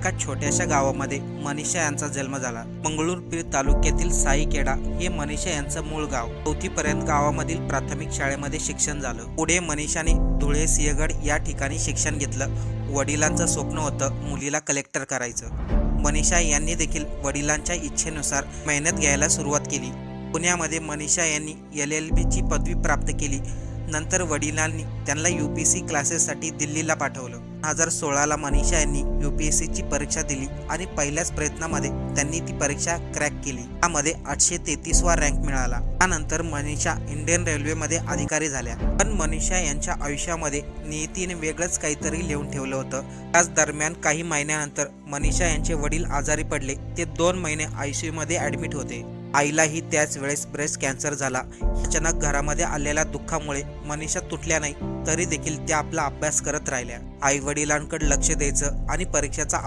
एका छोट्याशा गावामध्ये मनीषा यांचा जन्म झाला. मंगळूरपीर तालुक्यातील साईकेडा हे मनीषा यांचं मूळ गाव. चौथीपर्यंत गावामधील प्राथमिक शाळेमध्ये शिक्षण झालं. पुढे मनीषाने धुळे सिंहगड या ठिकाणी शिक्षण घेतलं. वडिलांचं स्वप्न होतं मुलीला कलेक्टर करायचं. मनीषा यांनी देखील वडिलांच्या इच्छेनुसार मेहनत घ्यायला सुरुवात केली. पुण्यामध्ये मनीषा यांनी एल एल बीची पदवी प्राप्त केली. नंतर वडिलांनी त्यांना यू पी सी क्लासेससाठी दिल्लीला पाठवलं. हजार सोळाला मनीषा यांनी यू पी एस सीची परीक्षा दिली आणि पहिल्याच प्रयत्नामध्ये त्यांनी ती परीक्षा क्रॅक केली. त्यामध्ये आठशे तेहतीसवा रँक मिळाला. त्यानंतर मनीषा इंडियन रेल्वेमध्ये अधिकारी झाल्या. पण मनीषा यांच्या आयुष्यामध्ये नियतीने वेगळंच काहीतरी लिहून ठेवलं होतं. त्याच दरम्यान काही महिन्यानंतर मनीषा यांचे वडील आजारी पडले. ते दोन महिने आयसीयू मध्ये ऍडमिट होते. आईलाही त्याच वेळेस ब्रेस्ट कॅन्सर झाला. अचानक घरामध्ये आलेल्या दुःखामुळे मनीषा तुटल्या नाही तरी देखील त्या आपला अभ्यास करत राहिल्या. आई वडिलांकडे लक्ष द्यायचं आणि परीक्षेचा